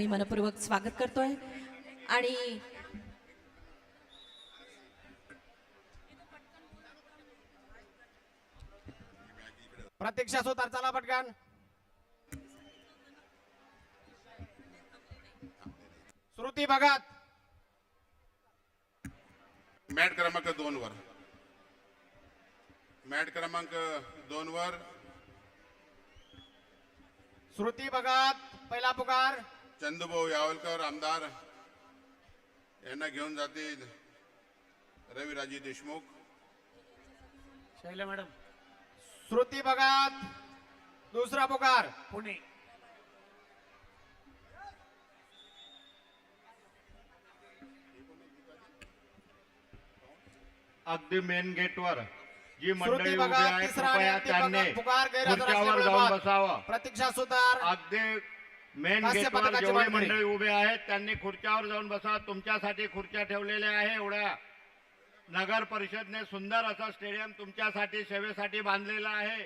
आम्ही मनपूर्वक स्वागत करतोय. आणि प्रतीक्षा सुतार चला पटकन. श्रुती भगत. मॅट क्रमांक दोन वर. मॅट क्रमांक दोन वर. श्रुती भगत पहिला पुकार. चंदूभाऊ यावलकर आमदार. यांना घेऊन जातील रविराजी देशमुख. शैला मॅडम. श्रुती भगत दुसरा पुकार. पुणे. अगदी मेन गेटवर जी श्रुती मंडळी उभी भगत आहे तिसरा आणि कृपया अंतिम त्यांनी पुकार- पुकार गैरहजर खुर्च्यावर असल्यामुळे जाऊन बाद. बसावं. प्रतीक्षा सुतार. अगदी मेन गेटवर जेवढी मंडळी. मंडळी उभे आहेत त्यांनी खुर्च्यावर जाऊन बसा. तुमच्यासाठी खुर्च्या ठेवलेल्या आहे एवढ्या. नगर परिषदने सुंदर असं स्टेडियम तुमच्यासाठी सेवेसाठी बांधलेलं आहे.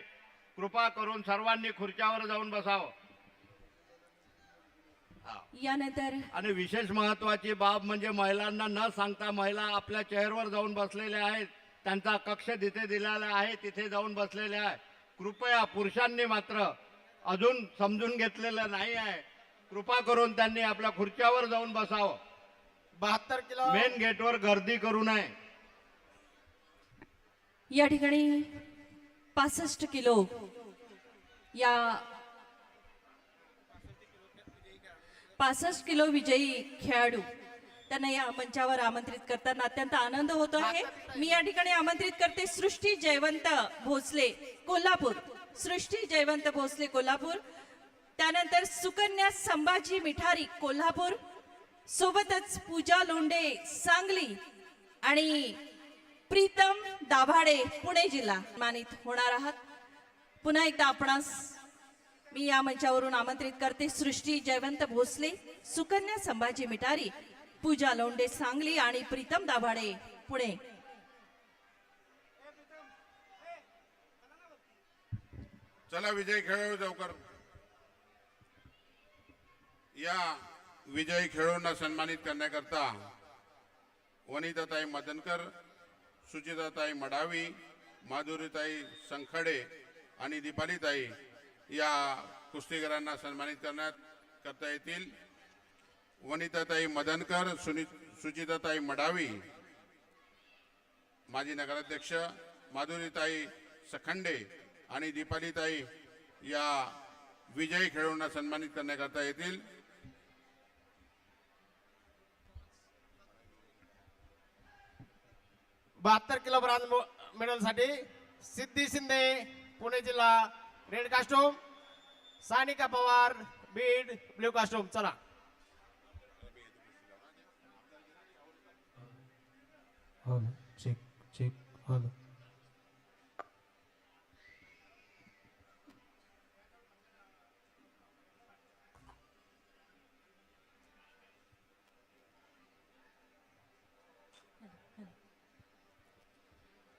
कृपा करून सर्वांनी खुर्च्यावर जाऊन बसावं. यानंतर आणि विशेष महत्वाची बाब म्हणजे महिलांना न सांगता महिला आपल्या चेअरवर जाऊन बसलेल्या आहेत. त्यांचा कक्ष तिथे दिलेला आहे तिथे जाऊन बसलेल्या आहे कृपया पुरुषांनी मात्र अजून समजून घेतलेलं नाही आहे. कृपा करून त्यांनी आपल्या खुर्च्यावर जाऊन बसावं. बहात्तर किलो. मेन गेटवर गर्दी करू नये. या ठिकाणी पासष्ट किलो या पासष्ट किलो विजयी खेळाडू त्यांना या मंचावर आमंत्रित करताना अत्यंत आनंद होतो आहे. मी या ठिकाणी आमंत्रित करते सृष्टी जयवंत भोसले कोल्हापूर. सृष्टी जयवंत भोसले कोल्हापूर. त्यानंतर सुकन्या संभाजी मिठारी कोल्हापूर. सोबतच पूजा लोंडे सांगली. आणि प्रीतम दाभाडे पुणे जिल्हा. मानित होणार आहात. पुन्हा एकदा आपणास मी या मंचावरून आमंत्रित करते. सृष्टी जयवंत भोसले सुकन्या संभाजी मिठारी पूजा लोंडे सांगली आणि प्रीतम दाभाडे पुणे. चला विजय खेळू लवकर. या विजयी खेळाडूंना सन्मानित करण्याकरता वनिताताई मदनकर सुचिताताई मडावी माधुरीताई संखडे आणि दीपालीताई या कुस्तीगरांना सन्मानित करण्यात करता येतील. वनिताताई मदनकर सुनि सुचिताताई मडावी माजी नगराध्यक्ष माधुरीताई सखंडे आणि दीपालीताई या विजयी खेळाडूंना सन्मानित करण्याकरता येतील. बहात्तर किलो ब्रॉन्झ मेडलसाठी सिद्धी शिंदे पुणे जिल्हा red costume Sanika Pawar Beed blue costume. चला. Hello check check.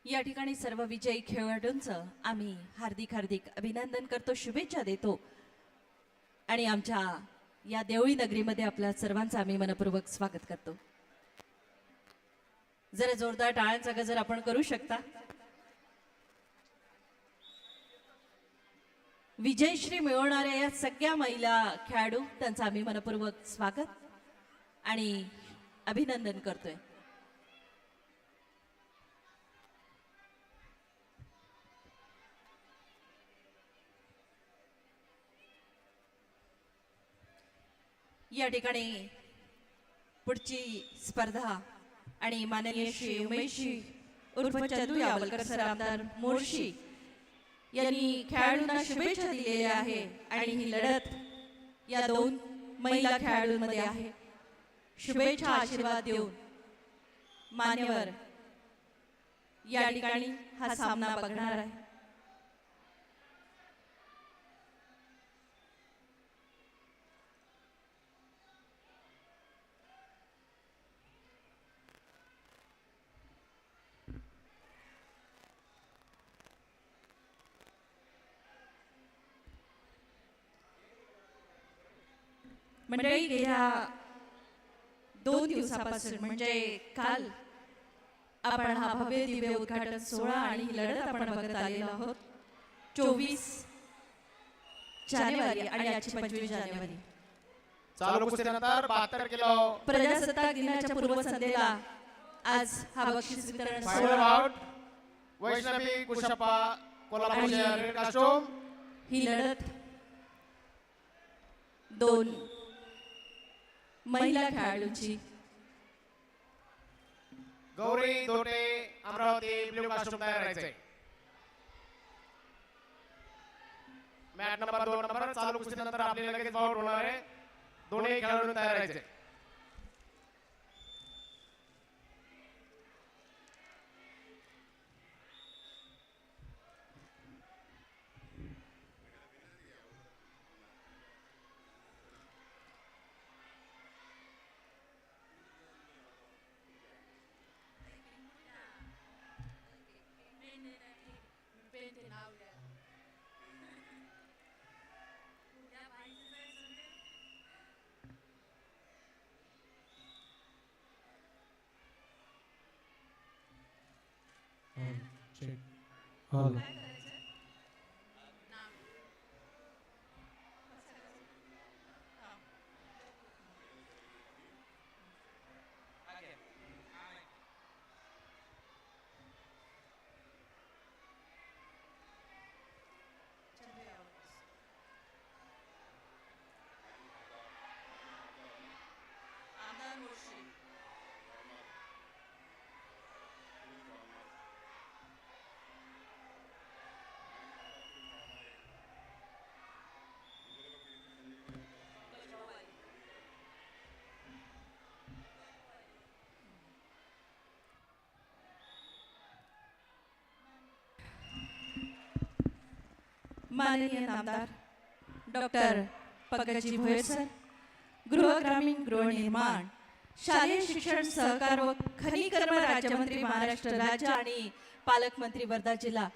या ठिकाणी सर्व विजयी खेळाडूंचं आम्ही हार्दिक हार्दिक अभिनंदन करतो शुभेच्छा देतो. आणि आमच्या या देवळी नगरीमध्ये आपल्या सर्वांचं आम्ही मनपूर्वक स्वागत करतो. जरा जोरदार टाळ्यांचा गजर आपण करू शकता? विजयश्री मिळवणाऱ्या या सगळ्या महिला खेळाडू त्यांचं आम्ही मनपूर्वक स्वागत आणि अभिनंदन करतोय. या ठिकाणी पुढची स्पर्धा आणि माननीय श्री उमेशजी उर्फ चंदू यावलकर सर आमदार मोर्शी यांनी खेळाडूंना शुभेच्छा दिलेल्या आहे आणि ही लढत या दोन महिला खेळाडूंमध्ये आहे. शुभेच्छा आशीर्वाद देऊन मान्यवर या ठिकाणी हा सामना बघणार आहे. मंडळी गेल्या दोन दिवसापासून म्हणजे काल आपण हा भव्य दिव्य उद्घाटन सोहळा आणि लढत आपण बघत आलेलो आहोत. चोवीस जानेवारी आणि आजची पंचवीस जानेवारी. चालू कुस्तीनंतर बहात्तर किलो. प्रजासत्ताक दिनाच्या पूर्वसंध्येला आज हा बक्षीस वितरण सोहळा. वैष्णवी कुशप्पा कोल्हापूर ही लढत दोन महिला खेळाडूची. गौरी दोटे अमरावती ब्ल्यू कास्टूम तयार राहायचंय. मॅट नंबर दोन नंबर चालू कुस्तीनंतर आपल्याला लगेच आउट होणार आहे. दोन्ही खेळाडू तयार राहायचे हॅलो चेक हॅलो माननीय नामदार डॉक्टर पंकजी भोयर सर गृह ग्रामीण गृहनिर्माण शालेय शिक्षण सहकार व खनिकर्म राज्यमंत्री महाराष्ट्र राज्य आणि पालकमंत्री वर्धा जिल्हा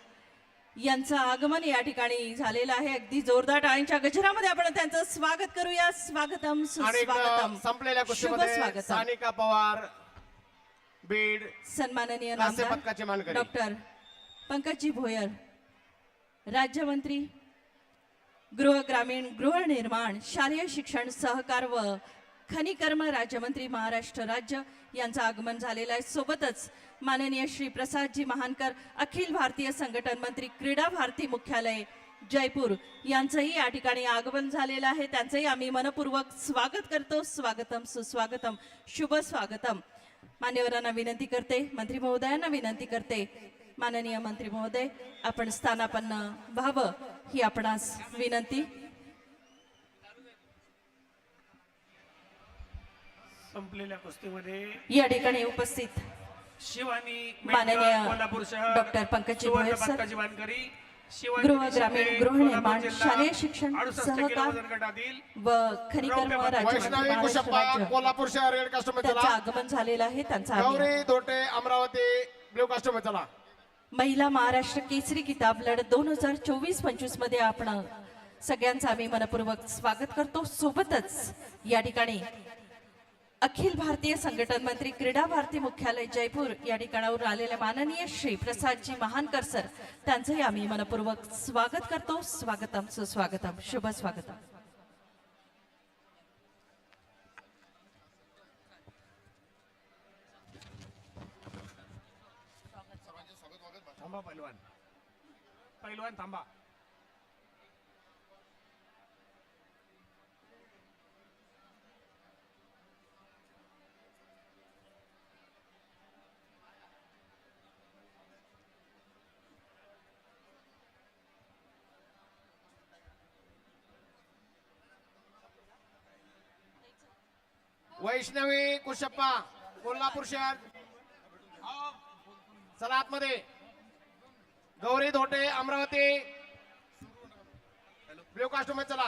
यांचं आगमन या ठिकाणी झालेलं आहे. अगदी जोरदार टाळ्यांच्या गजरामध्ये आपण त्यांचं स्वागत करूया. स्वागतम सुस्वागतम. संपलेल्या शुभ सानिका पवार बीड सन्माननीय डॉक्टर पंकजी भोयर. राज्यमंत्री गृह ग्रामीण गृहनिर्माण शालेय शिक्षण सहकार व खनिकर्म राज्यमंत्री महाराष्ट्र राज्य यांचं आगमन झालेलं आहे. सोबतच माननीय श्री प्रसादजी महानकर अखिल भारतीय संघटन मंत्री क्रीडा भारती मुख्यालय जयपूर यांचंही या ठिकाणी आगमन झालेलं आहे. त्यांचंही आम्ही मनपूर्वक स्वागत करतो. स्वागतम सुस्वागतम शुभ स्वागतम मान्यवरांना विनंती करते मंत्री महोदयांना विनंती करते. माननीय मंत्री महोदय आपण स्थानापन्न व्हावं ही आपणास विनंती. संपलेल्या कुस्तीमध्ये या ठिकाणी उपस्थित शिवानी माननीय मेंढकर, कोल्हापूर शहर डॉक्टर पंकजी शिवानी गृह ग्रामीण गृहनिर्माण शालेय शिक्षण 68 सहकार व खनिकर्म राज्य कोल्हापूर शहर आगमन झालेलं आहे त्यांचा अमरावती ब्ल्यू कास्टूम चला. महिला महाराष्ट्र केसरी किताब लढत दोन हजार चोवीस पंचवीसमध्ये आपण सगळ्यांचं आम्ही मनपूर्वक स्वागत करतो. सोबतच या ठिकाणी अखिल भारतीय संघटन मंत्री क्रीडा भारती मुख्यालय जयपूर या ठिकाणावर आलेले माननीय श्री प्रसादजी महानकर सर त्यांचंही आम्ही मनपूर्वक स्वागत करतो. स्वागतम सुस्वागतम. शुभ स्वागतम थांबा पैलवान. पैलवान थांबा. वैष्णवी कुशप्पा कोल्हापूर शहर. चला आतमध्ये. गौरी धोटे अमरावती. ब्ल्यू कास्टूम चला.